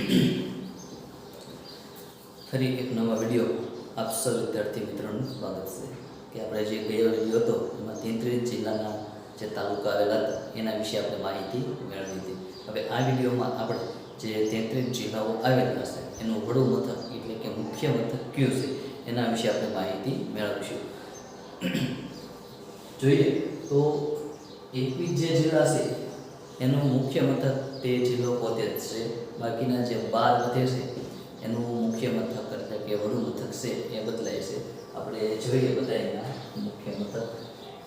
ફરી એક નવા વીડિયો આપ સૌ વિદ્યાર્થી મિત્રોનું સ્વાગત છે કે આપણે જે ગયો વીડિયો હતો, એમાં તેત્રીસ જિલ્લાના જે તાલુકા આવેલા હતા, એના વિશે આપણે માહિતી મેળવી હતી. હવે આ વિડીયોમાં આપણે જે તેત્રીસ જિલ્લાઓ આવેલા છે, એનું વડું મથક એટલે કે મુખ્ય મથક કયું છે, એના વિશે આપણે માહિતી મેળવીશું. જોઈએ તો એકવીસ જે જિલ્લા છે એનું મુખ્ય મથક તે જિલ્લો પોતે જ છે. બાકીના જે બાર વધે છે, એનું મુખ્ય મથક એટલે કે વડુ મથક છે, એ બદલાય છે. આપણે જોઈએ બધા એના મુખ્ય મથક.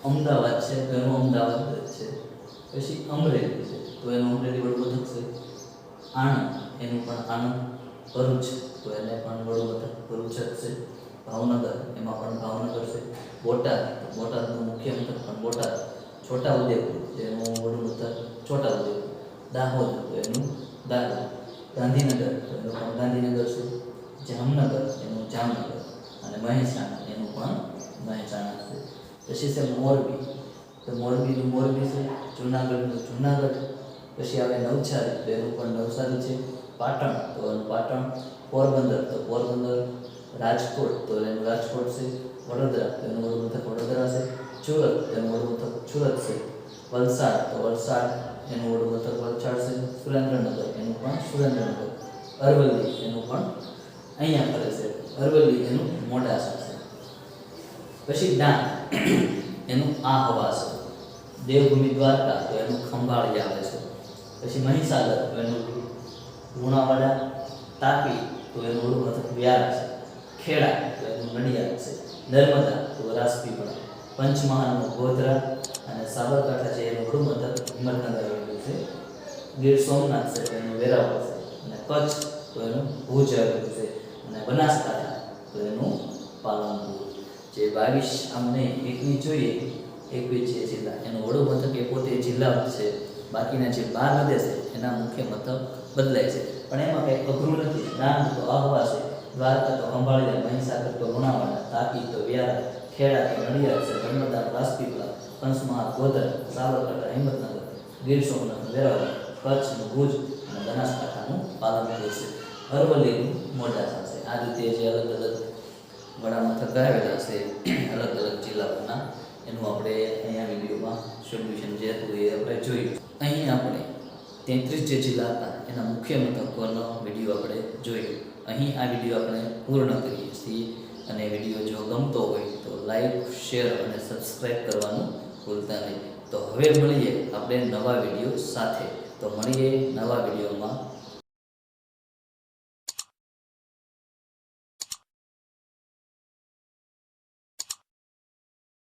અમદાવાદ છે તો એનું અમદાવાદ જ છે. પછી અમરેલી છે, તો એનું અમરેલી વડુ મથક છે. આણંદ, એનું પણ આણંદ ભરૂચ, તો એને પણ વડુ મથક ભરૂચ જ છે. ભાવનગર, એમાં પણ ભાવનગર છે. બોટાદ બોટાદનું મુખ્ય મથક પણ બોટાદ. છોટા ઉદેપુર તેનું વડું મથક છોટા ઉદેપુર દાહોદ એનું દાહોદ ગાંધીનગર એનું પણ ગાંધીનગર છે જામનગર એનું જામનગર અને મહેસાણા એનું પણ મહેસાણા છે પછી છે મોરબી તો મોરબીનું મોરબી છે જુનાગઢનું જુનાગઢ પછી આવે નવસારી તો એનું પણ નવસારી છે પાટણ તો એનું પાટણ પોરબંદર તો પોરબંદર રાજકોટ તો એનું રાજકોટ છે વડોદરા તો એનું વડું મથક વડોદરા છે સુરત તો એનું વડું મથક સુરત છે. વલસાડ, તો વલસાડ, એનું વડું મથક વલસાડ છે. સુરેન્દ્રનગર, એનું પણ સુરેન્દ્રનગર. અરવલ્લી, એનું પણ અહીંયા ફરે છે. અરવલ્લી, એનું મોડાસા છે. પછી ડાંગ, એનું આહવા છે. દેવભૂમિ દ્વારકા, તો એનું ખંભાળી આવે છે. પછી મહીસાગર, તો એનું લુણાવાડા. તાપી, તો એનું વડું મથક વ્યારા છે. ખેડા, તો એનું નડિયાદ છે. નર્મદા, તો રાજપીપળા પંચમહાલનું ગોધરા અને સાબરકાંઠા છે એનું વડું મથક હિંમતનગર આવેલું છે. ગીર સોમનાથ છે એનું વેરાવળ છે. અને કચ્છ તો એનું ભુજ આવેલું છે. અને બનાસકાંઠા તો એનું પાલનપુર. જે બાવીસ અમને એકવીસ જોઈએ, એકવીસ જે જિલ્લા, એનું વડું મથક એ પોતે જિલ્લા છે. બાકીના જે બાર નદે છે, એના મુખ્ય મથક બદલાય છે. પણ એમાં કંઈ અઘરું નથી. નામ તો આહવા છે. દ્વારકા તો અંબાળીયા મહીસાગર તો લુણાવાડા, તાપી તો વ્યારા ખેડા નડિયાદ છે ધર્મદાર રાજપીપળા પંચમહાલ ગોધર, સાબરકાંઠા, હિંમતનગર, ગીર સોમનાથ, વેરાવળ કચ્છનું ભુજ અને બનાસકાંઠાનું પાલનપુર છે. અરવલ્લીનું મોડાસા છે આ રીતે જે અલગ અલગ વડા મથક આવેલા છે, અલગ અલગ જિલ્લાઓના, એનું આપણે અહીંયા વિડીયોમાં સોલ્યુશન જે હતું એ આપણે જોયું. અહીં આપણે તેત્રીસ જે જિલ્લા હતા, એના મુખ્ય મથકોનો વીડિયો આપણે જોયો. અહીં આ વીડિયો આપણે પૂર્ણ કરીએ છીએ અને વીડિયો જો ગમતો હોય લાઈક, શેર અને સબસ્ક્રાઈબ કરવાનું ભૂલતા નહીં. તો હવે મળીએ આપણે નવા વીડિયો સાથે. તો મળીએ નવા વિડીયોમાં.